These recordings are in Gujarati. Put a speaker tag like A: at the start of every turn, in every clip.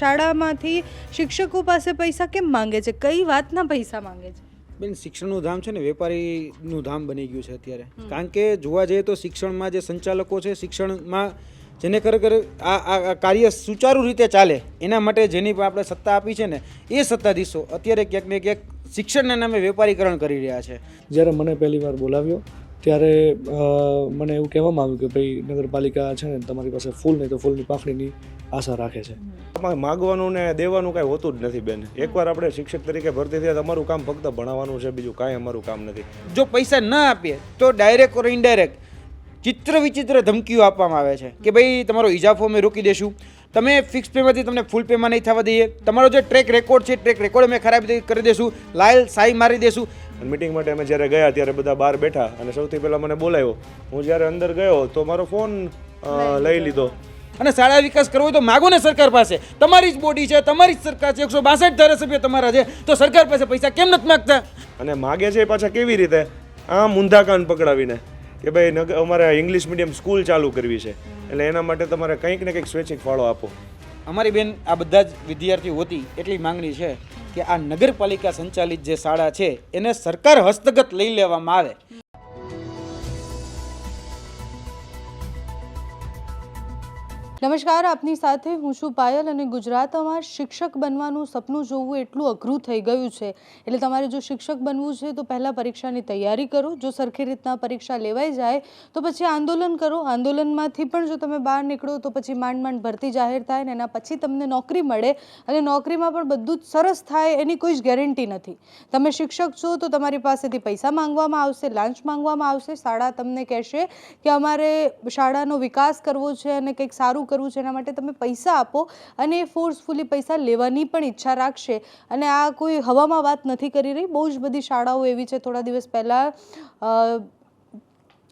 A: શાળામાંથી શિક્ષકો પાસે પૈસા કેમ માંગે છે? કઈ વાતના પૈસા માંગે છે?
B: બેન શિક્ષણનું ધામ છે ને વેપારીનું ધામ બની ગયું છે અત્યારે. કારણ કે જોવા જઈએ તો શિક્ષણમાં જે સંચાલકો છે શિક્ષણમાં જેને ખરેખર આ આ આ કાર્ય સુચારુ રીતે ચાલે એના માટે જેની પણ આપણે સત્તા આપી છે ને એ સત્તાધીશો અત્યારે ક્યાંક ને ક્યાંક શિક્ષણના નામે વેપારીકરણ કરી રહ્યા છે.
C: જ્યારે મને પહેલી વાર બોલાવ્યો ત્યારે મને એવું કહેવામાં આવ્યું કે ભાઈ નગરપાલિકા છે ને તમારી પાસે ફૂલ નહીં તો ફૂલની પાંખડીની આશા રાખે છે.
D: માગવાનું ને દેવાનું કાંઈ હોતું જ નથી બેન. એકવાર આપણે શિક્ષક તરીકે ભરતી થયા તમારું કામ ફક્ત ભણાવવાનું છે બીજું કાંઈ અમારું કામ નથી.
B: જો પૈસા ન આપીએ તો ડાયરેક્ટ ઓર ઇનડાયરેક્ટ ચિત્ર વિચિત્ર ધમકીઓ આપવામાં આવે છે કે ભાઈ તમારો ઇજાફો અમે રોકી દેશું. તમે ફિક્સ પેમાંથી તમને ફૂલ પેમાં નહીં થવા દઈએ. તમારો જે ટ્રેક રેકોર્ડ છે ટ્રેક રેકોર્ડ અમે ખરાબ કરી દેશું. લાયલ સાઈ મારી દેશું.
D: મિટિંગ માટે અમે જ્યારે ગયા ત્યારે બધા બહાર બેઠા અને સૌથી પહેલાં મને બોલાવ્યો હું જ્યારે અંદર ગયો તો મારો ફોન લઈ લીધો.
B: અને શાળા વિકાસ કરવો હોય તો માગો ને સરકાર પાસે. તમારી જ બોડી છે તમારી જ સરકાર છે. એકસો બાસઠ ધારાસભ્ય તમારા છે. તો સરકાર પાસે પૈસા કેમ નથી માગતા?
D: અને માગે છે એ પાછા કેવી રીતે? આમ ઊંધા કાન પકડાવીને. કે ભાઈ નગર અમારે ઇંગ્લિશ મીડિયમ સ્કૂલ ચાલુ કરવી છે. એટલે એના માટે તમારે કંઈક ને કંઈક સ્વૈચ્છિક ફાળો આપો.
B: અમારી બેન આ બધા જ વિદ્યાર્થીઓ હોતી એટલી માંગણી છે કે આ નગરપાલિકા સંચાલિત જે શાળા છે, એને સરકાર હસ્તગત લઈ લેવામાં આવે.
A: નમસ્કાર, આપની સાથે હું છું પાયલ અને ગુજરાતમાં શિક્ષક બનવાનું સપનું જોવું એટલું અઘરું થઈ ગયું છે. એટલે તમારે જો શિક્ષક બનવું છે, તો પહેલાં પરીક્ષાની તૈયારી કરો. જો સરખી રીતના પરીક્ષા લેવાઈ જાય, તો પછી આંદોલન કરો. આંદોલનમાંથી પણ જો તમે બહાર નીકળો, તો પછી માંડ માંડ ભરતી જાહેર થાય ને એના પછી તમને નોકરી મળે. અને નોકરીમાં પણ બધું જ સરસ થાય, એની કોઈ જ ગેરંટી નથી. તમે શિક્ષક છો, તો તમારી પાસેથી પૈસા માંગવામાં આવશે, લાંચ માંગવામાં આવશે. શાળા તમને કહેશે કે અમારે શાળાનો વિકાસ કરવો છે અને કંઈક સારું કરવું છે એના માટે તમે પૈસા આપો અને એ ફોર્સફુલી પૈસા લેવાની પણ ઈચ્છા રાખશે. અને આ કોઈ હવામાં વાત નથી કરી રહી. બહુ જ બધી શાળાઓ એવી છે, થોડા દિવસ પહેલાં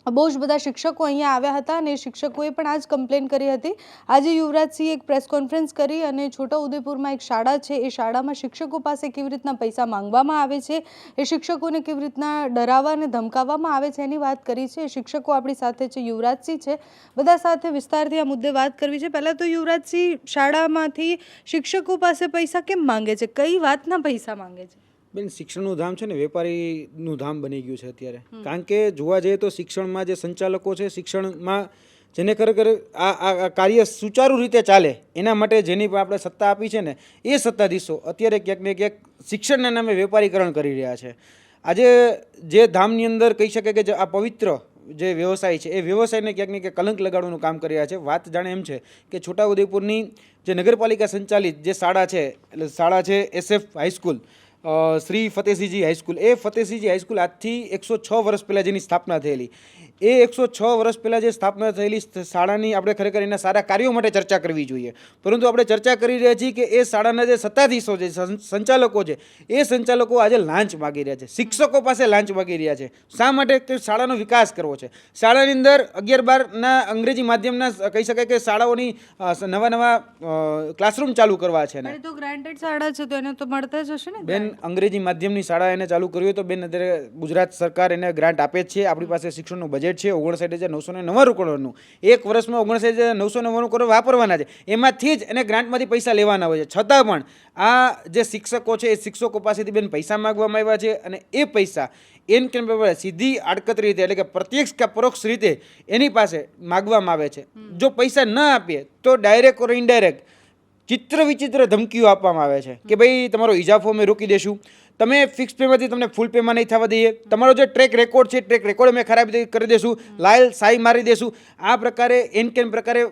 A: બહુ જ બધા શિક્ષકો અહીંયા આવ્યા હતા અને શિક્ષકોએ પણ આ જ કમ્પ્લેન કરી હતી. આજે યુવરાજસિંહે એક પ્રેસ કોન્ફરન્સ કરી અને છોટાઉદેપુરમાં એક શાળા છે, એ શાળામાં શિક્ષકો પાસે કેવી રીતના પૈસા માંગવામાં આવે છે, એ શિક્ષકોને કેવી રીતના ડરાવવા અને ધમકાવવામાં આવે છે એની વાત કરી છે. શિક્ષકો આપણી સાથે છે, યુવરાજસિંહ છે. બધા સાથે વિસ્તારથી આ મુદ્દે વાત કરવી છે. પહેલાં તો યુવરાજસિંહ શાળામાંથી શિક્ષકો પાસે પૈસા કેમ માંગે છે? કઈ વાતના પૈસા માંગે છે?
B: બેન શિક્ષણનું ધામ છે ને વેપારીનું ધામ બની ગયું છે અત્યારે. કારણ કે જોવા જઈએ તો શિક્ષણમાં જે સંચાલકો છે શિક્ષણમાં જેને ખરેખર આ આ કાર્ય સુચારુ રીતે ચાલે એના માટે જેની પણ આપણે સત્તા આપી છે ને એ સત્તાધીશો અત્યારે ક્યાંક ને ક્યાંક શિક્ષણના નામે વેપારીકરણ કરી રહ્યા છે. આજે જે ધામની અંદર કહી શકે કે જે આ પવિત્ર જે વ્યવસાય છે એ વ્યવસાયને ક્યાંક ને ક્યાંક કલંક લગાડવાનું કામ કરી રહ્યા છે. વાત જાણે એમ છે કે છોટાઉદેપુરની જે નગરપાલિકા સંચાલિત જે શાળા છે એટલે શાળા છે SF high school Shri Fatehsinhji high school એ ફતેહસિંહજી હાઈસ્કૂલ આજથી એકસો છ વર્ષ પહેલાં જેની સ્થાપના થયેલી. એ એકસો છ વર્ષ પહેલાં જે સ્થાપના થયેલી શાળાની આપણે ખરેખર એના સારા કાર્યો માટે ચર્ચા કરવી જોઈએ. પરંતુ આપણે ચર્ચા કરી રહ્યા છીએ કે એ શાળાના જે સત્તાધીશો છે સંચાલકો છે એ સંચાલકો આજે લાંચ માગી રહ્યા છે. શિક્ષકો પાસે લાંચ માગી રહ્યા છે. શા માટે? કે શાળાનો વિકાસ કરવો છે. શાળાની અંદર અગિયાર બારના અંગ્રેજી માધ્યમના કહી શકાય કે શાળાઓની નવા નવા ક્લાસરૂમ ચાલુ કરવા છે ને.
A: તો ગ્રાન્ટેડ શાળા છે તો એને તો મળતા જ હશે ને
B: બેન અંગ્રેજી માધ્યમની શાળા એને ચાલુ કર્યું તો બેન અત્યારે ગુજરાત સરકાર એને ગ્રાન્ટ આપે છે. આપણી પાસે શિક્ષણનું બજેટ છે ઓગણસાઠ હજાર નવસો ને નવ્વાણું કરોડનું. એક વર્ષમાં ઓગણસાઠ હજાર નવસો નવ્વાણું કરોડ વાપરવાના છે. એમાંથી જ એને ગ્રાન્ટમાંથી પૈસા લેવાના હોય છે. છતાં પણ આ જે શિક્ષકો છે એ શિક્ષકો પાસેથી બેન પૈસા માગવામાં આવ્યા છે અને એ પૈસા એન કેમ સીધી આડકતરી રીતે એટલે કે પ્રત્યક્ષ કે પરોક્ષ રીતે એની પાસે માગવામાં આવે છે. જો પૈસા ન આપીએ તો ડાયરેક્ટ ઓર ઇનડાયરેક્ટ ચિત્ર વિચિત્ર ધમકીઓ આપવામાં આવે છે કે ભાઈ તમારો ઇજાફો અમે રોકી દેશું. તમે ફિક્સ પેમાંથી તમને ફૂલ પેમાં નહીં થવા દઈએ. તમારો જે ટ્રેક રેકોર્ડ છે ટ્રેક રેકોર્ડ અમે ખરાબ કરી દેશું. લાયલ સાઈ મારી દેશું. આ પ્રકારે, એન કેન પ્રકારે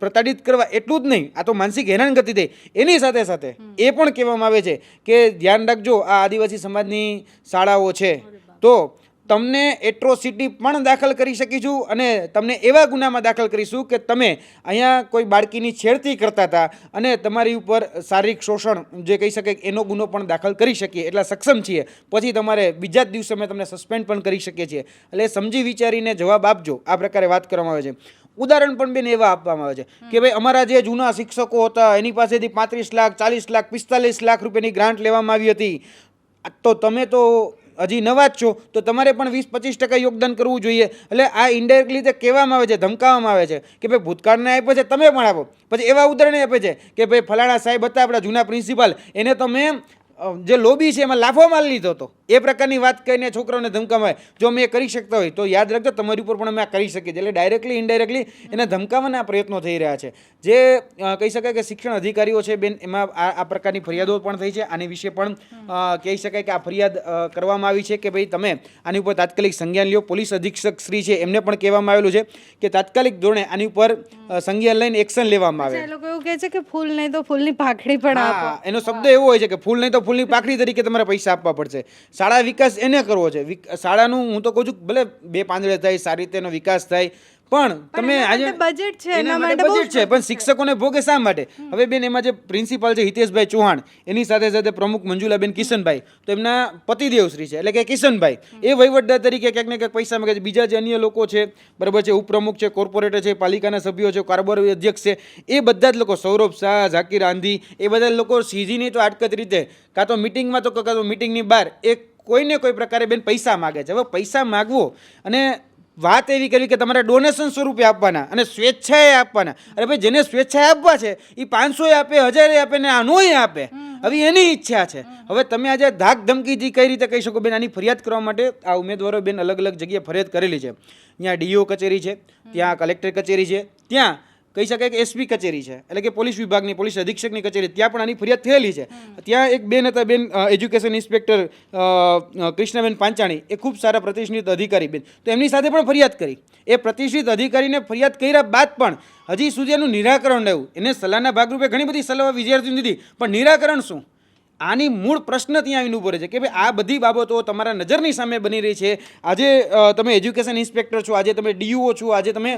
B: પ્રતાડિત કરવા એટલું જ નહીં. આ તો માનસિક હેરાનગતિ થઈ. એની સાથે સાથે એ પણ કહેવામાં આવે છે કે ધ્યાન રાખજો, આ આદિવાસી સમાજની શાળાઓ છે. તો તમને એટ્રોસિટી પણ દાખલ કરી શકીશું અને તમને એવા ગુનામાં દાખલ કરીશું કે તમે અહીંયા કોઈ બાળકીની છેડતી કરતા હતા અને તમારી ઉપર શારીરિક શોષણ જે કહી શકે એનો ગુનો પણ દાખલ કરી શકીએ એટલા સક્ષમ છીએ. પછી તમારે બીજા જ દિવસે અમે તમને સસ્પેન્ડ પણ કરી શકીએ છીએ. એટલે સમજી વિચારીને જવાબ આપજો. આ પ્રકારે વાત કરવામાં આવે છે. ઉદાહરણ પણ બેન એવા આપવામાં આવે છે કે ભાઈ અમારા જે જૂના શિક્ષકો હતા, એની પાસેથી પાંત્રીસ લાખ, ચાલીસ લાખ, પિસ્તાલીસ લાખ રૂપિયાની ગ્રાન્ટ લેવામાં આવી હતી. તો તમે તો હજી નવા જ છો, તો તમારે પણ વીસ પચીસ ટકા યોગદાન કરવું જોઈએ. એટલે આ ઇન્ડાયરેક્ટલી રીતે કહેવામાં આવે છે ધમકાવવામાં આવે છે, કે ભાઈ ભૂતકાળને આપ્યો છે, તમે પણ આપો. પછી એવા ઉદાહરણ આપે છે, કે ભાઈ ફલાણા સાહેબ હતા આપણા જૂના પ્રિન્સિપાલ એને તો મેં જે લોબી છે એમાં લાફો મારી લીધો હતો. એ પ્રકારની વાત કરીને છોકરાઓને ધમકાવાય જો અમે એ કરી શકતા હોય તો યાદ રાખજો તમારી ઉપર પણ અમે આ કરી શકીએ એટલે ડાયરેક્ટલી ઇનડાયરેક્ટલી એને ધમકાવવાના પ્રયત્નો થઈ રહ્યા છે. જે કહી શકાય કે શિક્ષણ અધિકારીઓ છે બેન એમાં આ આ પ્રકારની ફરિયાદો પણ થઈ છે. આની વિશે પણ કહી શકાય કે આ ફરિયાદ કરવામાં આવી છે કે ભાઈ તમે આની ઉપર તાત્કાલિક સંજ્ઞાન લ્યો. પોલીસ અધિક્ષક શ્રી છે એમને પણ કહેવામાં આવેલું છે કે તાત્કાલિક ધોરણે આની ઉપર સંજ્ઞાન લઈને એક્શન લેવામાં આવે.
A: લોકો એવું કહે છે કે ફૂલ નહીં તો ફૂલની પાખડી પણ
B: એનો શબ્દ એવો હોય છે કે ફૂલ નહીં તો ફૂલની પાખડી તરીકે તમારે પૈસા આપવા પડશે. શાળા વિકાસ એને કરવો છે. શાળાનું હું તો કહું છું ભલે બે પાંદડે થાય સારી રીતે એનો વિકાસ થાય પણ તમે આજે
A: બજેટ છે,
B: એના માટે બજેટ છે પણ શિક્ષકોને ભોગે શા માટે? હવે બેન એમાં જે પ્રિન્સિપાલ છે હિતેશભાઈ ચૌહાણ એની સાથે સાથે પ્રમુખ મંજુલાબેન કિશનભાઈ તો એમના પતિદેવ શ્રી છે એટલે કે કિશનભાઈ. એ વહીવટદાર તરીકે ક્યાંક ને ક્યાંક પૈસા માંગે છે. બીજા જે અન્ય લોકો છે બરાબર છે ઉપપ્રમુખ છે કોર્પોરેટર છે પાલિકાના સભ્યો છે કારોબારી અધ્યક્ષ છે એ બધા જ લોકો સૌરભ શાહ ઝાકીર આંધી એ બધા લોકો સીધીની તો આટકત રીતે કાં તો મિટિંગમાં તો કાં તો મિટિંગની બહાર એક કોઈને કોઈ પ્રકારે બેન પૈસા માગે છે. હવે પૈસા માગવો અને વાત એવી કરવી કે તમારે ડોનેશન સ્વરૂપે આપવાના અને સ્વેચ્છાએ આપવાના. અરે ભાઈ, જેને સ્વેચ્છાએ આપવા છે એ પાંચસો આપે, હજારે આપે ને આ નોય આપે. હવે એની ઈચ્છા છે. હવે તમે આજે ધાક ધમકીથી કઈ રીતે કહી શકો બેન? આની ફરિયાદ કરવા માટે આ ઉમેદવારો બેન અલગ અલગ જગ્યાએ ફરિયાદ કરેલી છે. ત્યાં ડીઓ કચેરી છે, ત્યાં કલેક્ટર કચેરી છે, ત્યાં કહી શકાય કે એસપી કચેરી છે એટલે કે પોલીસ વિભાગની પોલીસ અધિક્ષકની કચેરી ત્યાં પણ આની ફરિયાદ થયેલી છે. ત્યાં એક બેન હતા બેન એજ્યુકેશન ઇન્સ્પેક્ટર અ, પાંચાણી એ ખૂબ સારા પ્રતિષ્ઠિત અધિકારી બેન. તો એમની સાથે પણ ફરિયાદ કરી. એ પ્રતિષ્ઠિત અધિકારીને ફરિયાદ કર્યા બાદ પણ હજી સુધી એનું નિરાકરણ રહ્યું. એને સલાહના ભાગરૂપે ઘણી બધી સલાહ વિદ્યાર્થીઓને દીધી. પણ નિરાકરણ શું? આની મૂળ પ્રશ્ન ત્યાં આવીને ઊભો રહે છે કે ભાઈ આ બધી બાબતો તમારા નજરની સામે બની રહી છે. આજે તમે એજ્યુકેશન ઇન્સ્પેક્ટર છો, આજે તમે ડીયુઓ છો, આજે તમે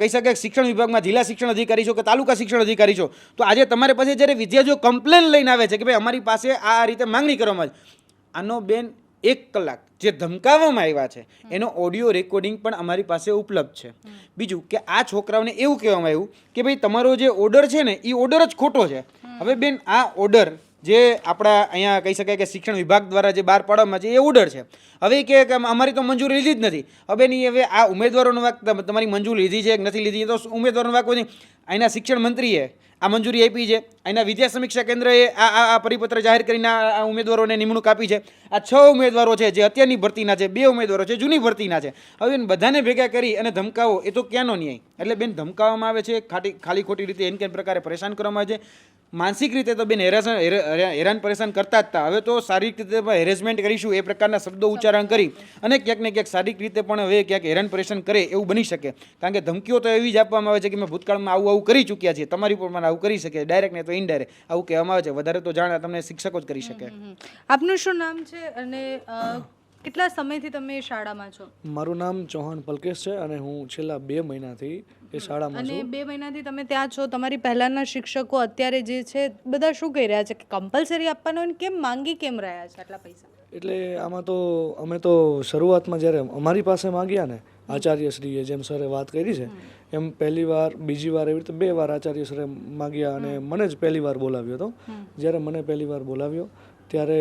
B: કહી શકાય શિક્ષણ વિભાગમાં જિલ્લા શિક્ષણ અધિકારી છો કે તાલુકા શિક્ષણ અધિકારી છો, તો આજે તમારી પાસે જ્યારે વિદ્યાર્થીઓ કમ્પ્લેન લઈને આવે છે કે ભાઈ અમારી પાસે આ રીતે માંગણી કરવામાં આવે આનો બેન એક કલાક જે ધમકાવવામાં આવ્યા છે, એનો ઓડિયો રેકોર્ડિંગ પણ અમારી પાસે ઉપલબ્ધ છે. બીજું કે આ છોકરાઓને એવું કહેવામાં આવ્યું કે ભાઈ તમારો જે ઓર્ડર છે ને એ ઓર્ડર જ ખોટો છે. હવે બેન, આ ઓર્ડર જે આપણા અહીંયા કહી શકાય કે શિક્ષણ વિભાગ દ્વારા જે બહાર પાડવામાં છે, એ ઓર્ડર છે. હવે કે અમારી તો મંજૂરી લીધી જ નથી. હવે નહીં હવે આ ઉમેદવારોનો વાક તમારી મંજૂરી લીધી છે કે નથી લીધી તો ઉમેદવારોનો વાક નહીં અહીંના શિક્ષણ મંત્રીએ આ મંજૂરી આપી છે. અહીંના વિદ્યા સમીક્ષા કેન્દ્રએ આ આ પરિપત્ર જાહેર કરીને આ ઉમેદવારોને નિમણૂક આપી છે. આ છ ઉમેદવારો છે જે અત્યારની ભરતીના છે, બે ઉમેદવારો છે, જૂની ભરતીના છે. હવે બધાને ભેગા કરી અને ધમકાવો, એ તો ક્યાંનો ન્યાય? એટલે બેન ધમકાવવામાં આવે છે, ખાટી, ખાલી ખોટી રીતે એન કેન પ્રકારે પરેશાન કરવામાં આવે છે. માનસિક રીતે તો બેન હેરાન હેરાન પરેશાન કરતા જ હતા હવે તો શારીરિક રીતે પણ હેરેસમેન્ટ કરીશું એ પ્રકારના શબ્દો ઉચ્ચારણ કરી અને ક્યાંક ને ક્યાંક શારીરિક રીતે પણ હવે ક્યાંક હેરાન પરેશાન કરે એવું બની શકે. કારણ કે ધમકીઓ તો એવી જ આપવામાં આવે છે કે મેં ભૂતકાળમાં આવું આવું કરી ચૂક્યા છીએ. તમારી ઉપર મને આવું કરી શકે ડાયરેક્ટ ને તો ઇનડાયરેક્ટ આવું કહેવામાં આવે છે. વધારે તો જાણ તમને શિક્ષકો જ કરી શકે.
A: આપનું શું નામ છે અને કેટલા સમયથી તમે શાળામાં છો?
C: મારું નામ ચૌહાણ પલકેશ છે અને હું છેલ્લા બે મહિનાથી એ શાળામાં
A: અને બે મહિનાથી તમે ત્યાં છો તમારી પહેલાના શિક્ષકો અત્યારે જે છે બધા શું કહી રહ્યા છે કે કમ્પલસરી આપવાનો હોય કેમ માંગી કેમ રહ્યા છે આટલા પૈસા?
C: એટલે આમાં તો અમે તો શરૂઆતમાં જ્યારે અમારી પાસે માગ્યા ને આચાર્યશ્રીએ જેમ સરે વાત કરી છે એમ પહેલી વાર બીજી વાર એવી રીતે બે વાર આચાર્ય સરે માગ્યા અને મને જ પહેલી વાર બોલાવ્યો હતો. જ્યારે મને પહેલી વાર બોલાવ્યો ત્યારે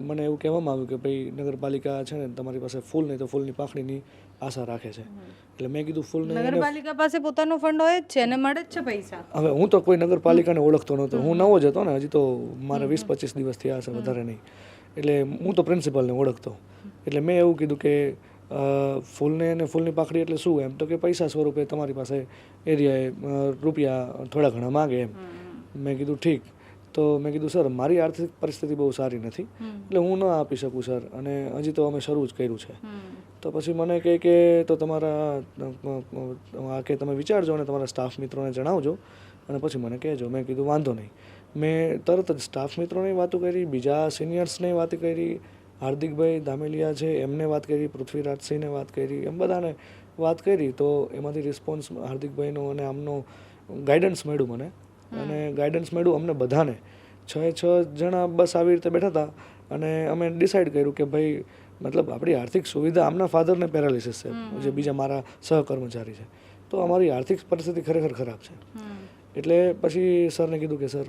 C: મને એવું કહેવામાં આવ્યું કે ભાઈ નગરપાલિકા છે ને તમારી પાસે ફૂલ નહીં તો ફૂલની પાંખડીની આશા રાખે છે. એટલે મેં કીધું ફૂલ
A: નગરપાલિકા પાસે પોતાનો ફંડ હોય જ છે અને મળે જ છે પૈસા.
C: હવે હું તો કોઈ નગરપાલિકાને ઓળખતો નહોતો. હું નવો જ હતો ને હજી તો મારે વીસ પચીસ દિવસ થયા છે વધારે નહીં. એટલે હું તો પ્રિન્સિપલને ઓળખતો. એટલે મેં એવું કીધું કે ફૂલને અને ફૂલની પાખડી એટલે શું એમ? તો કે પૈસા સ્વરૂપે તમારી પાસે એરિયાએ રૂપિયા થોડા ઘણા માગે એમ. મેં કીધું ઠીક. તો મેં કીધું સર મારી આર્થિક પરિસ્થિતિ બહુ સારી નથી એટલે હું ન આપી શકું સર. અને હજી તો અમે શરૂ જ કર્યું છે. તો પછી મને કહે કે તો તમારા આ કે તમે વિચારજો અને તમારા સ્ટાફ મિત્રોને જણાવજો. અને પછી મને કહેજો. મેં કીધું વાંધો નહીં. મેં તરત જ સ્ટાફ મિત્રોની વાતો કરી બીજા સિનિયર્સને વાત કરી હાર્દિકભાઈ ધામેલિયા છે એમને વાત કરી પૃથ્વીરાજસિંહને વાત કરી એમ બધાને વાત કરી. તો એમાંથી રિસ્પોન્સ હાર્દિકભાઈનો અને આમનો ગાઈડન્સ મળ્યું મને. અને ગાઈડન્સ મળ્યું અમને બધાને. છ એ છ જણા બસ આવી રીતે બેઠા હતા અને અમે ડિસાઈડ કર્યું કે ભાઈ મતલબ આપણી આર્થિક સુવિધા આમના ફાધરને પેરાલિસિસ છે જે બીજા મારા સહકર્મચારી છે. તો અમારી આર્થિક પરિસ્થિતિ ખરેખર ખરાબ છે. એટલે પછી સરને કીધું કે સર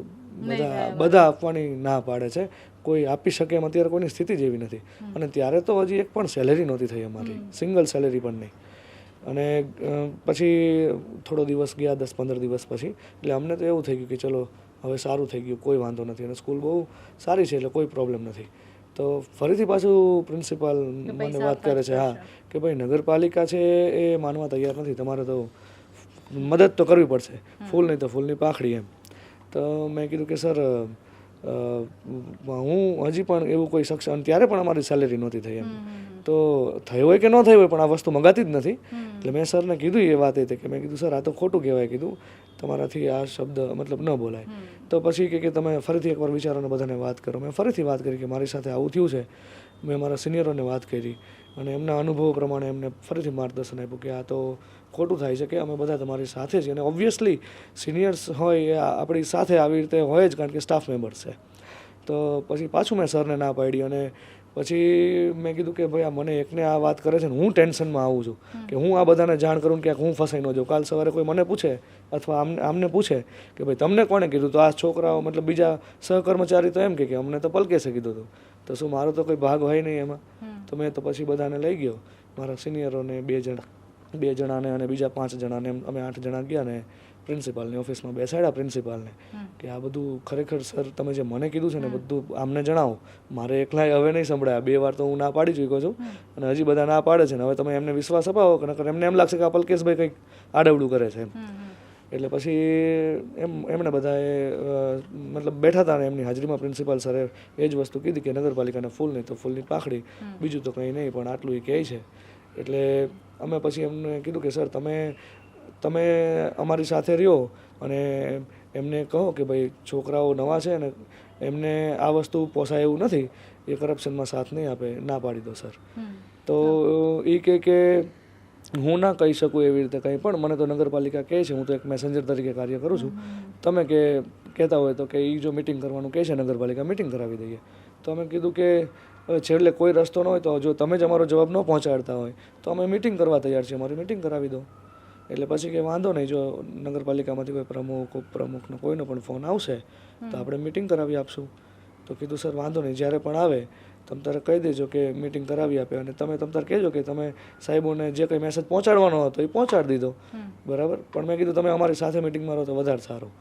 C: બધા બધા આપવાની ના પાડે છે. કોઈ આપી શકે એમ અત્યારે કોઈની સ્થિતિ જેવી નથી. અને ત્યારે તો હજી એક પણ સેલેરી નહોતી થઈ અમારી. સિંગલ સેલેરી પણ નહીં. અને પછી થોડો દિવસ ગયા દસ પંદર દિવસ પછી. એટલે અમને તો એવું થઈ ગયું કે ચલો હવે સારું થઈ ગયું કોઈ વાંધો નથી. અને સ્કૂલ બહુ સારી છે એટલે કોઈ પ્રોબ્લેમ નથી. તો ફરીથી પાછું પ્રિન્સિપાલ મને વાત કરે છે હા કે ભાઈ નગરપાલિકા છે એ માનવા તૈયાર નથી. તમારે તો મદદ તો કરવી પડશે. ફૂલ નહીં તો ફૂલની પાખડી એમ. તો મેં કીધું કે સર હું હજી પણ એવું કોઈ શખ્સ અને ત્યારે પણ અમારી સેલેરી નહોતી થઈ એમ. તો થયું હોય કે ન થયું હોય પણ આ વસ્તુ મંગાતી જ નથી. એટલે મેં સરને કીધું એ વાત એ કે મેં કીધું સર આ તો ખોટું કહેવાય. કીધું તમારાથી આ શબ્દ મતલબ ન બોલાય. તો પછી કે કે તમે ફરીથી એકવાર વિચારોને બધાને વાત કરો. મેં ફરીથી વાત કરી કે મારી સાથે આવું થયું છે. મેં મારા સિનિયરોને વાત કરી અને એમના અનુભવો પ્રમાણે એમને ફરીથી માર્ગદર્શન આપ્યું કે આ તો ખોટું થાય છે કે અમે બધા તમારી સાથે છીએ. અને ઓબ્વિયસલી સિનિયર્સ હોય એ આપણી સાથે આવી રીતે હોય જ કારણ કે સ્ટાફ મેમ્બર્સ છે. તો પછી પાછું મેં સરને ના પાડી અને પછી મેં કીધું કે ભાઈ આ મને એકને આ વાત કરે છે ને હું ટેન્શનમાં આવું છું કે હું આ બધાને જાણ કરું ક્યાંક હું ફસાઈ ન જાઉં. કાલ સવારે કોઈ મને પૂછે અથવા આમને આમને પૂછે કે ભાઈ તમને કોણે કીધું? તો આ છોકરાઓ મતલબ બીજા સહકર્મચારી તો એમ કે કે અમને તો પલકેશે કીધું હતું તો શું મારો તો કોઈ ભાગ હોય નહીં એમાં? તો મેં તો પછી બધાને લઈ ગયો. મારા સિનિયરોને બે જણા બે જણાને અને બીજા પાંચ જણાને એમ અમે આઠ જણા ગયા ને પ્રિન્સિપાલની ઓફિસમાં બેસાડ્યા પ્રિન્સિપાલને કે આ બધું ખરેખર સર તમે જે મને કીધું છે ને બધું આમને જણાવો. મારે એકલાય હવે નહીં સંભળાય. બે વાર તો હું ના પાડી ચૂક્યો છું. અને હજી બધા ના પાડે છે ને. હવે તમે એમને વિશ્વાસ અપાવો કે નકર એમને એમ લાગશે કે આ પલકેશભાઈ કંઈક આડવડું કરે છે એમ. એટલે પછી એમ એમણે બધાએ મતલબ બેઠા હતા ને એમની હાજરીમાં પ્રિન્સિપાલ સરે એ જ વસ્તુ કીધી કે નગરપાલિકાને ફૂલ નહીં તો ફૂલની પાખડી બીજું તો કંઈ નહીં પણ આટલું એ કહે છે. એટલે અમે પછી એમને કીધું કે સર તમે તમે અમારી સાથે રહ્યો અને એમને કહો કે ભાઈ છોકરાઓ નવા છે ને એમને આ વસ્તુ પોસાય એવું નથી એ કરપ્શનમાં સાથ નહીં આપે ના પાડી દો સર. તો એ કહે કે હું ના કહી શકું એવી રીતે કંઈ પણ. મને તો નગરપાલિકા કહે છે હું તો એક મેસેન્જર તરીકે કાર્ય કરું છું. તમે કે કહેતા હોય તો કે એ જો મિટિંગ કરવાનું કહે છે નગરપાલિકા મિટિંગ કરાવી દઈએ. તો અમે કીધું કે છેલ્લે કોઈ રસ્તો ન હોય તો જો તમે જ અમારો જવાબ ન પહોંચાડતા હોય તો અમે મિટિંગ કરવા તૈયાર છીએ. અમારી મિટિંગ કરાવી દો. એટલે પછી કે વાંધો નહીં જો નગરપાલિકામાંથી કોઈ પ્રમુખ ઉપપ્રમુખનો કોઈનો પણ ફોન આવશે તો આપણે મિટિંગ કરાવી આપશું. તો કીધું સર વાંધો નહીં જ્યારે પણ આવે તમ તારે કહી દેજો કે મિટિંગ કરાવી આપે અને તમે તમ તારે કહેજો કે તમે સાહેબોને જે કંઈ મેસેજ પહોંચાડવાનો હતો એ પહોંચાડી દીધો. બરાબર? પણ મેં કીધું તમે અમારી સાથે મિટિંગમાં રહો તો વધારે સારું.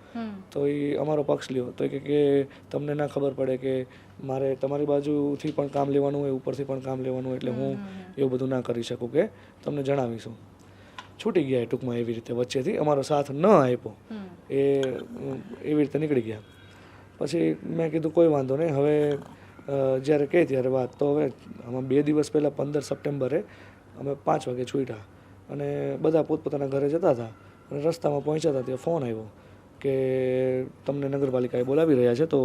C: તો એ અમારો પક્ષ લ્યો. તો કે તમને ના ખબર પડે કે મારે તમારી બાજુથી પણ કામ લેવાનું હોય ઉપરથી પણ કામ લેવાનું હોય એટલે હું એવું બધું ના કરી શકું કે તમને જણાવીશું. છૂટી ગયા ટૂંકમાં એવી રીતે વચ્ચેથી. અમારો સાથ ન આપ્યો. એ એવી રીતે નીકળી ગયા. પછી મેં કીધું કોઈ વાંધો નહીં. હવે જ્યારે કહે ત્યારે વાત તો હવે આમાં બે દિવસ પહેલાં પંદર સપ્ટેમ્બરે અમે પાંચ વાગે છૂટ્યા અને બધા પોતપોતાના ઘરે જતા હતા અને રસ્તામાં પહોંચ્યા હતા ત્યાં ફોન આવ્યો કે તમને નગરપાલિકાએ બોલાવી રહ્યા છે તો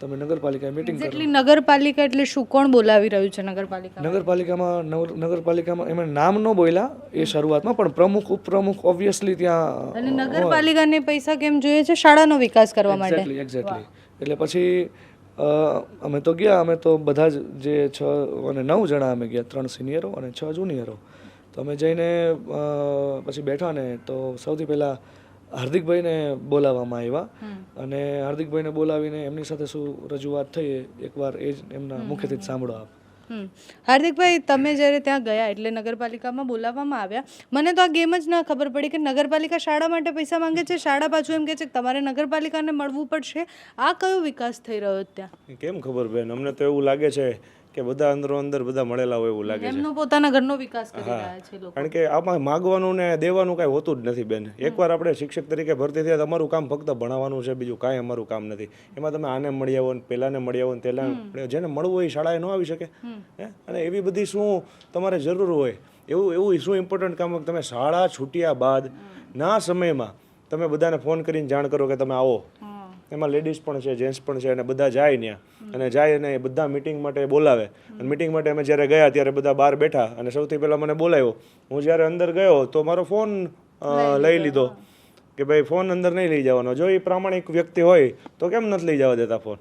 C: તમે નગરપાલિકાએ મિટિંગ કરો.
A: નગરપાલિકા એટલે શું? કોણ બોલાવી રહ્યું છે નગરપાલિકા
C: નગરપાલિકામાં નગરપાલિકામાં એમણે નામ ન બોલ્યા એ શરૂઆતમાં પણ પ્રમુખ ઉપપ્રમુખ ઓબ્વિયસલી ત્યાં
A: અને નગરપાલિકાને પૈસા કેમ જોઈએ છે? શાળાનો વિકાસ કરવા માટે.
C: એક્ઝેક્ટલી એટલે પછી અમે તો ગયા અમે તો બધા જ જે છ અને નવ જણા અમે ગયા ત્રણ સિનિયરો અને છ જુનિયરો. તો અમે જઈને પછી બેઠા ને તો સૌથી પહેલાં હાર્દિકભાઈને બોલાવવામાં આવ્યા અને હાર્દિકભાઈને બોલાવીને એમની સાથે શું રજૂઆત થઈ એકવાર એ જ એમના મુખ્યથી જ સાંભળો આપ.
A: હમ. હાર્દિકભાઈ, તમે જ્યારે ત્યાં ગયા એટલે નગરપાલિકામાં બોલાવવામાં આવ્યા, મને તો આ ગેમ જ ના ખબર પડી કે નગરપાલિકા શાળા માટે પૈસા માંગે છે, શાળા પાછું એમ કહે છે કે તમારે નગરપાલિકાને મળવું પડશે. આ કયો વિકાસ થઈ રહ્યો ત્યાં?
D: કેમ ખબર બેન? અમને તો એવું લાગે છે કે બધા અંદરો અંદર બધા મળેલા હોય એવું લાગે છે.
A: એમનો પોતાના ઘરનો વિકાસ કરી રહ્યા છે લોકો.
D: કારણ કે આમાં માગવાનું ને દેવાનું કાંઈ હોતું જ નથી બેન. એકવાર આપણે શિક્ષક તરીકે ભરતી થયા તમારું કામ ફક્ત ભણાવવાનું છે બીજું કાંઈ અમારું કામ નથી. એમાં તમે આને મળી આવો ને પેલાને મળી આવો ને તેલા જેને મળવું હોય શાળાએ ન આવી શકે. હે? અને એવી બધી શું તમારે જરૂર હોય. એવું એવું શું ઇમ્પોર્ટન્ટ કામ તમે શાળા છૂટ્યા બાદ ના સમયમાં તમે બધાને ફોન કરીને જાણ કરો કે તમે આવો. એમાં લેડીઝ પણ છે જેન્ટ્સ પણ છે અને બધા જાય ત્યાં. અને જાય અને એ બધા મિટિંગ માટે બોલાવે. અને મિટિંગ માટે અમે જ્યારે ગયા ત્યારે બધા બહાર બેઠા. અને સૌથી પહેલાં મને બોલાવ્યો. હું જ્યારે અંદર ગયો તો મારો ફોન લઈ લીધો. કે ભાઈ ફોન અંદર નહીં લઈ જવાનો. જો એ પ્રામાણિક વ્યક્તિ હોય તો કેમ નથી લઈ જવા દેતા ફોન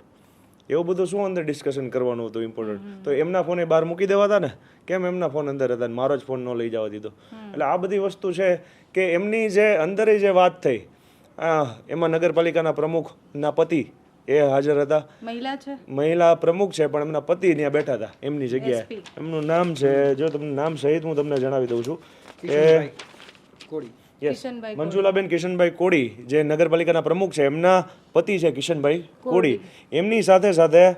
D: એવું બધું શું અંદર ડિસ્કશન કરવાનું હતું ઇમ્પોર્ટન્ટ તો એમના ફોન એ બહાર મૂકી દેવા હતા ને? કેમ એમના ફોન અંદર હતા મારો જ ફોન ન લઈ જવા દીધો. એટલે આ બધી વસ્તુ છે કે એમની જે અંદર જે વાત થઈ એમાં નગરપાલિકાના પ્રમુખના પતિ એ હાજર હતા.
A: મહિલા છે?
D: મહિલા પ્રમુખ છે પણ એમના પતિ ત્યાં બેઠા હતા એમની જગ્યાએ. એમનું નામ છે જો તમને નામ સહિત હું તમને જણાવી દઉં છું. કે
B: કોળી.
D: યસ
A: કિશનભાઈ
D: મંજુલાબેન કિશનભાઈ કોડી જે નગરપાલિકાના પ્રમુખ છે એમના પતિ છે કિશનભાઈ કોડી એમની સાથે સાથે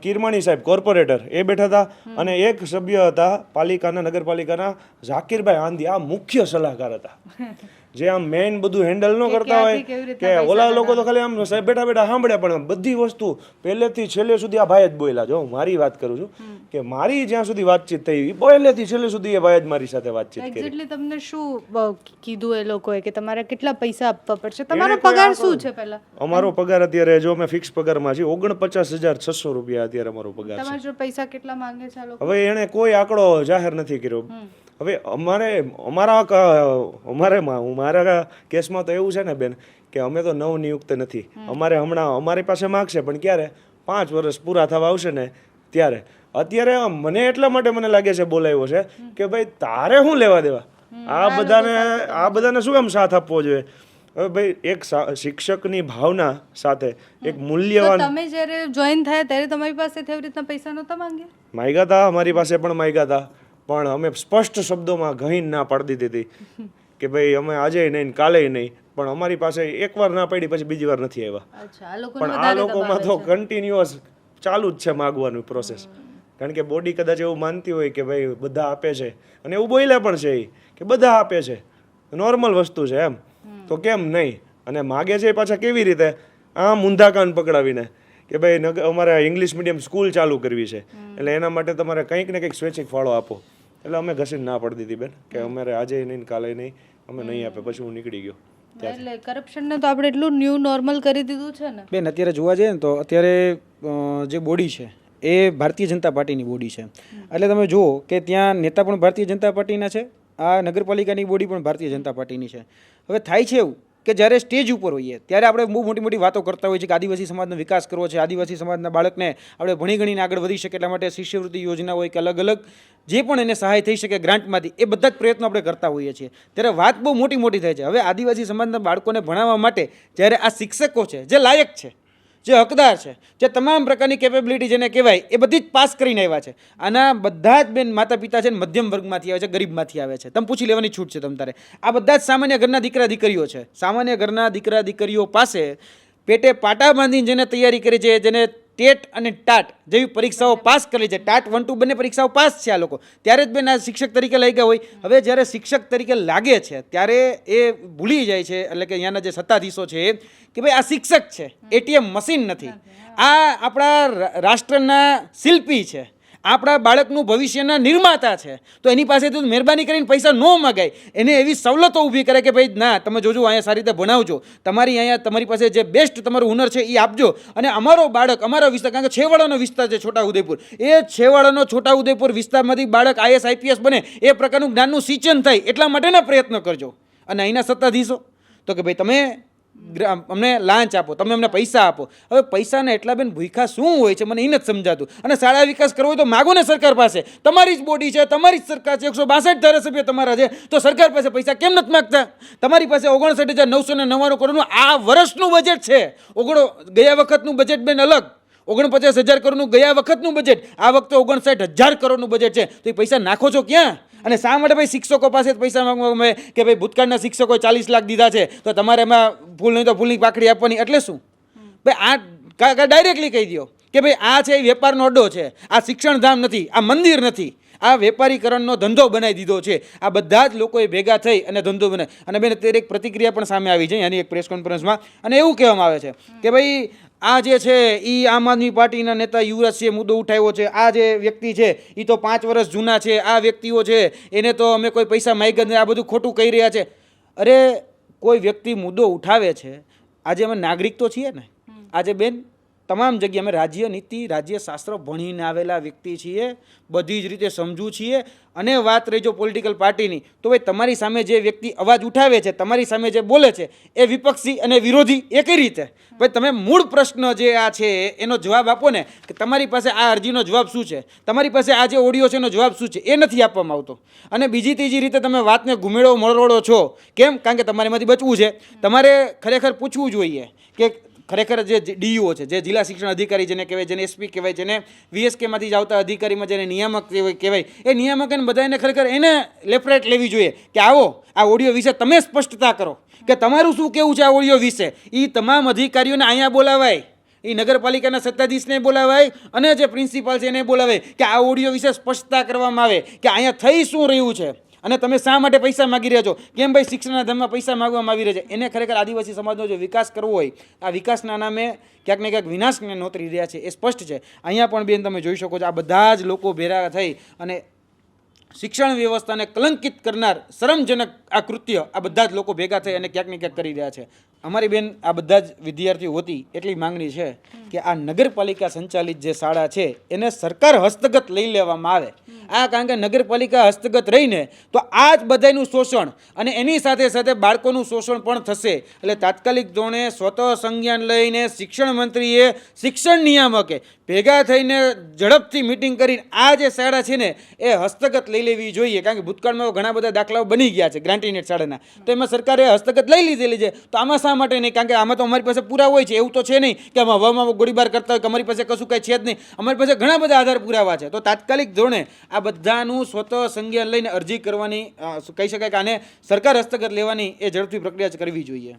D: કિરમાણી સાહેબ કોર્પોરેટર એ બેઠા હતા. અને એક સભ્ય હતા પાલિકાના નગરપાલિકાના ઝાકીરભાઈ આંધી આ મુખ્ય સલાહકાર હતા. જે આમ મેઇન બધું હેન્ડલ ન કરતા હોય કે ઓલા લોકો તો ખાલી આમ સાહેબ બેઠા બેઠા સાંભળ્યા પણ બધી વસ્તુ પહેલેથી છેલ્લે સુધી આ ભાઈ જ બોલ્યા. જો મારી વાત કરું છું કે મારી જ્યાં સુધી વાતચીત થઈ પહેલેથી છેલ્લે સુધી એ ભાઈ જ મારી સાથે વાતચીત કરી.
A: એટલે તમને શું કીધું એ લોકોએ કે તમારે કેટલા પૈસા આપવા પડશે? તમારો પગાર શું છે પહેલા?
D: અમારો પગાર અત્યારે જો અમે ફિક્સ પગારમાં છીએ ઓગણપચાસ હજાર છસો રૂપિયા અત્યારે અમારો પગાર છે.
A: પૈસા કેટલા માંગે છે
D: હવે એને કોઈ આંકડો જાહેર નથી કર્યો. હવે અમારે અમારા અમારે હું મારા કેસમાં તો એવું છે ને બેન કે અમે તો નવનિયુક્ત નથી. અમારે હમણાં અમારી પાસે માગશે પણ ક્યારે? પાંચ વર્ષ પૂરા થવા આવશે ને ત્યારે. અત્યારે મને એટલા માટે મને લાગે છે બોલાવ્યો છે કે ભાઈ તારે શું લેવા દેવા? આ બધાને આ બધાને શું એમ સાથ આપવો જોઈએ? હવે ભાઈ એક શિક્ષકની ભાવના સાથે એક મૂલ્યવાન
A: તમે જ્યારે જોઈન થયા ત્યારે તમારી પાસે એવી રીતના પૈસા નહોતા માંગ્યા?
D: માંગ્યા હતા અમારી પાસે પણ માંગ્યા હતા પણ અમે સ્પષ્ટ શબ્દોમાં ઘણી ના પાડી દીધી હતી કે ભાઈ અમે આજે નહીં કાલે નહીં. પણ અમારી પાસે એકવાર ના પડી પછી બીજી વાર નથી આવ્યા. પણ આ લોકોમાં તો કન્ટિન્યુઅસ ચાલુ જ છે માગવાનું પ્રોસેસ કારણ કે બોડી કદાચ એવું માનતી હોય કે ભાઈ બધા આપે છે. અને એવું બોલ્યા પણ છે એ કે બધા આપે છે. નોર્મલ વસ્તુ છે એમ. તો કેમ નહીં? અને માગે છે એ પાછા કેવી રીતે? આમ ઊંધા કાન પકડાવીને. કે ભાઈ અમારે ઇંગ્લિશ મીડિયમ સ્કૂલ ચાલુ કરવી છે. એટલે એના માટે તમારે કંઈક ને કંઈક સ્વૈચ્છિક ફાળો આપો. એટલે અમે ઘસીને ના પડી દીધી બેન કે અમારે આજે નહીં કાલે નહીં અમે નહીં આપે. પછી હું નીકળી ગયો.
A: એટલે કરપ્શનને તો આપણે એટલું ન્યૂ નોર્મલ કરી દીધું છે ને?
B: બેન અત્યારે જોવા જઈએ ને તો અત્યારે જે બોડી છે એ ભારતીય જનતા પાર્ટીની બોડી છે. એટલે તમે જુઓ કે ત્યાં નેતા પણ ભારતીય જનતા પાર્ટીના છે આ નગરપાલિકાની બોડી પણ ભારતીય જનતા પાર્ટીની છે. હવે થાય છે એવું કે જ્યારે સ્ટેજ ઉપર હોઈએ, ત્યારે આપણે બહુ મોટી મોટી વાતો કરતા હોઈએ છીએ કે આદિવાસી સમાજનો વિકાસ કરવો છે, આદિવાસી સમાજના બાળકને આપણે ભણી ગણીને આગળ વધી શકે એટલા માટે શિષ્યવૃત્તિ યોજના હોય કે અલગ અલગ જે પણ એને સહાય થઈ શકે ગ્રાન્ટમાંથી, એ બધા જ પ્રયત્નો આપણે કરતા હોઈએ છીએ. ત્યારે વાત બહુ મોટી મોટી થાય છે. હવે આદિવાસી સમાજના બાળકોને ભણાવવા માટે જ્યારે આ શિક્ષકો છે, જે લાયક છે જે હકદાર છે, જે તમામ પ્રકારની કેપેબિલિટી જેને કહેવાય, એ બધી જ પાસ કરીને આવ્યા છે. આના બધા જ બેન માતા પિતા છે ને મધ્યમ વર્ગમાંથી આવે છે, ગરીબમાંથી આવે છે. તમે પૂછી લેવાની છૂટ છે તમ તારે. આ બધા જ સામાન્ય ઘરના દીકરા દીકરીઓ છે. સામાન્ય ઘરના દીકરા દીકરીઓ પાસે પેટે પાટા બાંધીને જેને તૈયારી કરી છે, જેને ટેટ અને ટાટ જેવી પરીક્ષાઓ પાસ કરી છે. ટાટ વન ટુ બંને પરીક્ષાઓ પાસ છે આ લોકો. ત્યારે જ બેન આ શિક્ષક તરીકે લઈ ગયા હોય. હવે જ્યારે શિક્ષક તરીકે લાગે છે, ત્યારે એ ભૂલી જાય છે, એટલે કે અહીંયાના જે સત્તાધીશો છે કે ભાઈ આ શિક્ષક છે. એટીએમ મશીન નથી. આ આપણા રાષ્ટ્રના શિલ્પી છે. આપણા બાળકનું ભવિષ્યના નિર્માતા છે. તો એની પાસેથી મહેરબાની કરીને પૈસા ન મગાય. એને એવી સવલતો ઊભી કરે કે ભાઈ, ના, તમે જોજો, અહીંયા સારી રીતે ભણાવજો. તમારી અહીંયા તમારી પાસે જે બેસ્ટ તમારું હુનર છે એ આપજો. અને અમારો બાળક, અમારો વિસ્તાર, કારણ કે છેવાડાનો વિસ્તાર છે છોટા ઉદયપુર. એ છેવાડાનો છોટા ઉદયપુર વિસ્તારમાંથી બાળક આઈએસ આઈપીએસ બને, એ પ્રકારનું જ્ઞાનનું સિંચન થાય એટલા માટેના પ્રયત્ન કરજો. અને અહીંના સત્તાધીશો, તો કે ભાઈ, તમે અમને લાંચ આપો, તમે અમને પૈસા આપો. હવે પૈસાના એટલા બેન ભૂખા શું હોય છે? મને એ નથી સમજાતું. અને શાળા વિકાસ કરવો હોય તો માગો ને સરકાર પાસે. તમારી જ બોડી છે, તમારી જ સરકાર છે. એકસો બાસઠ ધારાસભ્ય તમારા છે. તો સરકાર પાસે પૈસા કેમ નથી માગતા? તમારી પાસે ઓગણસાઠ હજાર નવસો ને નવ્વાણું કરોડનું આ વર્ષનું બજેટ છે. ઓગણો ગયા વખતનું બજેટ બેન અલગ. ઓગણપચાસ હજાર કરોડનું ગયા વખતનું બજેટ આ વખતે ઓગણસાઠ હજાર કરોડનું બજેટ છે. તો એ પૈસા નાખો છો ક્યાં? અને શા માટે ભાઈ શિક્ષકો પાસે પૈસા માંગવા અમે કે ભાઈ ભૂતકાળના શિક્ષકોએ ચાલીસ લાખ દીધા છે, તો તમારે એમાં ભૂલ નહીં તો ભૂલની પાકડી આપવાની, એટલે શું? ભાઈ આ ડાયરેક્ટલી કહી દો કે ભાઈ આ છે, એ વેપારનો અડ્ડો છે, આ શિક્ષણધામ નથી, આ મંદિર નથી, આ વેપારીકરણનો ધંધો બનાવી દીધો છે, આ બધા જ લોકોએ ભેગા થઈ અને ધંધો બનાવી અને બેન, અત્યારે એક પ્રતિક્રિયા પણ સામે આવી છે, એની એક પ્રેસ કોન્ફરન્સમાં અને એવું કહેવામાં આવે છે કે ભાઈ આ જે છે એ આમ આદમી પાર્ટીના નેતા યુવરાજસિંહે મુદ્દો ઉઠાવ્યો છે. આ જે વ્યક્તિ છે એ તો પાંચ વર્ષ જૂના છે. આ વ્યક્તિઓ છે એને તો અમે કોઈ પૈસા માગ્યા નથી આ બધું ખોટું કહી રહ્યા છે. અરે કોઈ વ્યક્તિ મુદ્દો ઉઠાવે છે. આજે અમે નાગરિક તો છીએ ને. આજે બેન તમામ જગ્યાએ અમે રાજ્ય નીતિ રાજ્ય શાસ્ત્ર ભણીને આવેલા વ્યક્તિ છીએ, બધી જ રીતે સમજુ છીએ. અને વાત રહી જો પોલિટિકલ પાર્ટીની તો ભાઈ તમારી સામે જે વ્યક્તિ અવાજ ઉઠાવે છે, તમારી સામે જે બોલે છે, એ વિપક્ષી અને વિરોધી એ કઈ રીતે. ભાઈ તમે મૂળ પ્રશ્ન જે આ છે, એનો જવાબ આપો ને, કે તમારી પાસે આ અરજીનો જવાબ શું છે? તમારી પાસે આ જે ઓડિયો છે, એનો જવાબ શું છે? એ નથી આપવામાં આવતો. અને બીજી ત્રીજી રીતે તમે વાતને ઘુમેડો મળરોડો છો. કેમ? કારણ કે તમારેમાંથી બચવું છે. તમારે ખરેખર પૂછવું જોઈએ કે ખરેખર જે ડીઓ છે, જે જિલ્લા શિક્ષણ અધિકારી જેને કહેવાય, જેને એસપી કહેવાય, જેને વીએસકેમાંથી જ આવતા અધિકારીમાં જેને નિયામક કહેવાય એ નિયામક એને બધાને ખરેખર એને લેફરેટ લેવી જોઈએ કે આવો, આ ઓડિયો વિશે તમે સ્પષ્ટતા કરો કે તમારું શું કેવું છે આ ઓડિયો વિશે? એ તમામ અધિકારીઓને અહીંયા બોલાવાય એ નગરપાલિકાના સત્તાધીશને બોલાવાય અને જે પ્રિન્સિપાલ છે એને બોલાવે કે આ ઓડિયો વિશે સ્પષ્ટતા કરવામાં આવે કે અહીંયા થઈ શું રહ્યું છે? અને તમે શા માટે પૈસા માગી રહ્યા છો? કેમ ભાઈ શિક્ષણના ધર્મમાં પૈસા માગવામાં આવી રહ્યા છે? એને ખરેખર આદિવાસી સમાજનો જો વિકાસ કરવો હોય, આ વિકાસના નામે ક્યાંક ને ક્યાંક વિનાશને નોતરી રહ્યા છે, એ સ્પષ્ટ છે. અહીંયા પણ બેન તમે જોઈ શકો છો, આ બધા જ લોકો ભેરા થઈ અને શિક્ષણ વ્યવસ્થાને કલંકિત કરનાર શરમજનક આ કૃત્ય આ બધા જ લોકો ભેગા થઈ અને ક્યાંક ને ક્યાંક કરી રહ્યા છે. અમારી બેન આ બધા જ વિદ્યાર્થીઓ હતી એટલી માંગણી છે કે આ નગરપાલિકા સંચાલિત જે શાળા છે, એને સરકાર હસ્તગત લઈ લેવામાં આવે. આ કારણ કે નગરપાલિકા હસ્તગત રહીને તો આ જ બધાનું શોષણ અને એની સાથે સાથે બાળકોનું શોષણ પણ થશે. એટલે તાત્કાલિક ધોરણે સ્વતઃ સંજ્ઞાન લઈને શિક્ષણ મંત્રીએ શિક્ષણ નિયામકે ભેગા થઈને ઝડપથી મિટિંગ કરીને આ જે શાળા છે ને, એ હસ્તગત લઈ લેવી જોઈએ. કારણ કે ભૂતકાળમાં ઘણા બધા દાખલાઓ બની ગયા છે ગ્રાન્ટીનેટ શાળાના. તો એમાં સરકારે હસ્તગત લઈ લીધેલી છે. તો આમાં શા માટે નહીં, કારણ કે આમાં તો અમારી પાસે પુરાવા હોય છે, એવું તો છે નહીં કે આમાં હવામાં ગોળીબાર કરતા હોય કે અમારી પાસે કશું કાંઈ છે જ નહીં. અમારી પાસે ઘણા બધા આધાર પુરાવા છે. તો તાત્કાલિક ધોરણે આ બધાનું સ્વતઃ સંજ્ઞાન લઈને અરજી કરવાની કહી શકાય કે આને સરકાર હસ્તગત લેવાની એ ઝડપથી પ્રક્રિયા કરવી જોઈએ.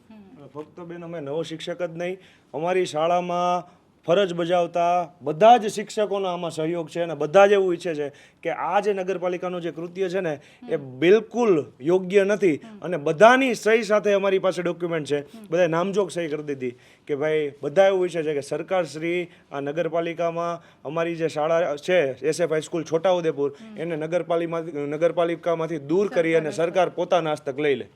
D: ફક્ત બેન, અમે નવો શિક્ષક જ નહીં, અમારી શાળામાં ફરજ બજાવતા બધા જ શિક્ષકોનો આમાં સહયોગ છે અને બધા જ એવું ઈચ્છે છે કે આ જે નગરપાલિકાનું જે કૃત્ય છે ને એ બિલકુલ યોગ્ય નથી અને બધાની સહી સાથે અમારી પાસે ડોક્યુમેન્ટ છે. બધાએ નામજોગ સહી કરી દીધી કે ભાઈ બધા એવું ઈચ્છે છે કે સરકાર શ્રી આ નગરપાલિકામાં અમારી જે શાળા છે એસએફ હાઈસ્કૂલ છોટાઉદેપુર એને નગરપાલિકામાંથી નગરપાલિકામાંથી દૂર કરી અને સરકાર પોતાના હસ્તક લઈ લે.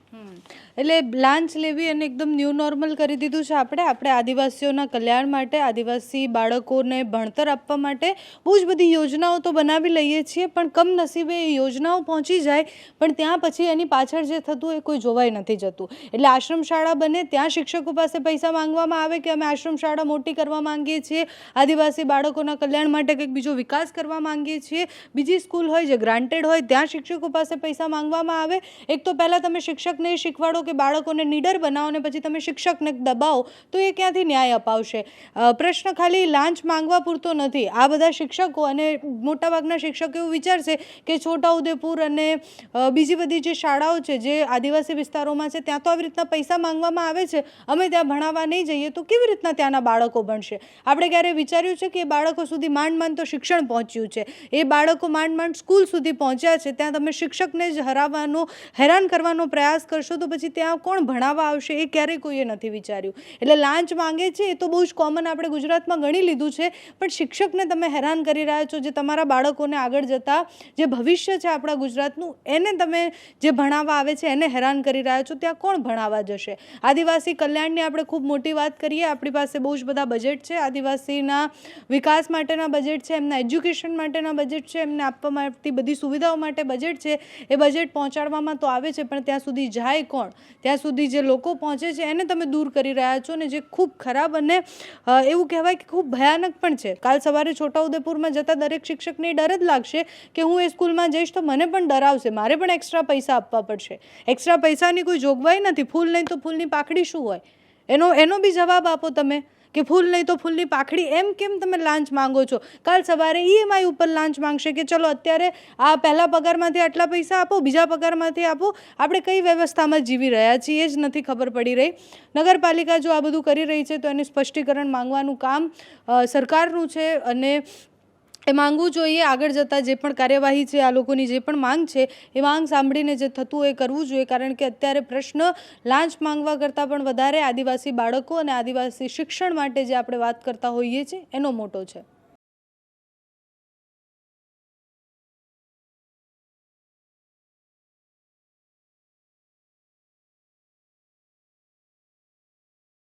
A: એટલે લાંચ લેવી અને એકદમ ન્યૂ નોર્મલ કરી દીધું છે આપણે. આપણે આદિવાસીઓના કલ્યાણ માટે, આદિવાસી બાળકોને ભણતર આપવા માટે બહુ જ બધી યોજનાઓ તો બનાવી લઈએ છીએ, પણ કમનસીબે એ યોજનાઓ પહોંચી જાય, પણ ત્યાં પછી એની પાછળ જે થતું એ કોઈ જોવાઈ નથી જતું. એટલે આશ્રમ શાળા બને, ત્યાં શિક્ષકો પાસે પૈસા માંગવામાં આવે કે અમે આશ્રમ શાળા મોટી કરવા માંગીએ છીએ, આદિવાસી બાળકોના કલ્યાણ માટે કંઈક બીજો વિકાસ કરવા માંગીએ છીએ, બીજી સ્કૂલ હોય જે ગ્રાન્ટેડ હોય, ત્યાં શિક્ષકો પાસે પૈસા માંગવામાં આવે. એક તો પહેલાં તમે શિક્ષકને શીખવાડો કે બાળકોને નીડર બનાવો ને પછી તમે શિક્ષકને દબાવો, તો એ ક્યાંથી ન્યાય અપાવશે? પ્રશ્ન ખાલી લાંચ માંગવા પૂરતો નથી. આ બધા શિક્ષકો અને મોટાભાગના શિક્ષકો એવું વિચારશે કે છોટાઉદેપુર અને બીજી બધી જે શાળાઓ છે, જે આદિવાસી વિસ્તારોમાં છે, ત્યાં તો આવી રીતના પૈસા માંગવામાં આવે છે. અમે ત્યાં ભણાવવા નહીં જઈએ તો કેવી રીતના ત્યાંના બાળકો ભણશે આપણે ક્યારે વિચાર્યું છે કે એ બાળકો સુધી માંડ માંડ તો શિક્ષણ પહોંચ્યું છે. એ બાળકો માંડ માંડ સ્કૂલ સુધી પહોંચ્યા છે. ત્યાં તમે શિક્ષકને જ હરાવવાનો, હેરાન કરવાનો પ્રયાસ કરશો તો પછી ત્યાં કોણ ભણાવવા આવશે એ ક્યારેય કોઈએ નથી વિચાર્યું. એટલે લાંચ માંગે છે, એ તો બહુ જ કોમન આપણે ગુજરાતમાં ગણી લીધું છે, પણ શિક્ષકને તમે હેરાન કરી રહ્યા છો, જે તમારા બાળકોને આગળ જતા જે ભવિષ્ય છે આપણા ગુજરાતનું, એને તમે જે ભણાવવા આવે છે, એને હેરાન કરી રહ્યા છો, ત્યાં કોણ ભણાવવા જશે? આદિવાસી કલ્યાણની આપણે ખૂબ મોટી વાત કરીએ, આપણી પાસે બહુ જ બધા બજેટ છે, આદિવાસીના વિકાસ માટેના બજેટ છે, એમના એજ્યુકેશન માટેના બજેટ છે, એમને આપવામાં આવતી બધી સુવિધાઓ માટે બજેટ છે, એ બજેટ પહોંચાડવામાં તો આવે છે, પણ ત્યાં સુધી જાય કોણ? ત્યાં સુધી જે લોકો પહોંચે છે એને તમે દૂર કરી રહ્યા છો ને જે ખૂબ ખરાબ અને એવું કહેવાય કે ખૂબ ભયાનક પણ છે. કાલ સવારે છોટાઉદેપુરમાં જતા દરેક શિક્ષકને ડર જ લાગશે કે હું એ સ્કૂલમાં જઈશ તો મને પણ ડરાવશે મારે પણ એક્સ્ટ્રા પૈસા આપવા પડશે. એક્સ્ટ્રા પૈસાની કોઈ જોગવાઈ નથી. ફૂલ નહીં તો ફૂલની પાખડી શું હોય? એનો એનો બી જવાબ આપો તમે. કે ફૂલ નહીં તો ફૂલની પાખડી એમ કેમ તમે લાંચ માંગો છો? કાલ સવારે ઈએમઆઈ ઉપર લાંચ માંગશે કે ચલો અત્યારે આ પહેલા પગારમાંથી આટલા પૈસા આપો, બીજા પગારમાંથી આપો. આપણે કઈ વ્યવસ્થામાં જીવી રહ્યા છીએ એ જ નથી ખબર પડી રહી. નગરપાલિકા જો આ બધું કરી રહી છે તો એનું સ્પષ્ટીકરણ માંગવાનું કામ સરકારનું છે અને એ માંગવું જોઈએ, આગળ જતાં જે પણ કાર્યવાહી છે, આ લોકોની જે પણ માંગ છે, એ માંગ સાંભળીને જે થતું એ કરવું જોઈએ, કારણ કે અત્યારે પ્રશ્ન લાંચ માંગવા કરતાં પણ વધારે આદિવાસી બાળકો અને આદિવાસી શિક્ષણ માટે જે આપણે વાત કરતા હોઈએ છીએ, એનો મોટો છે.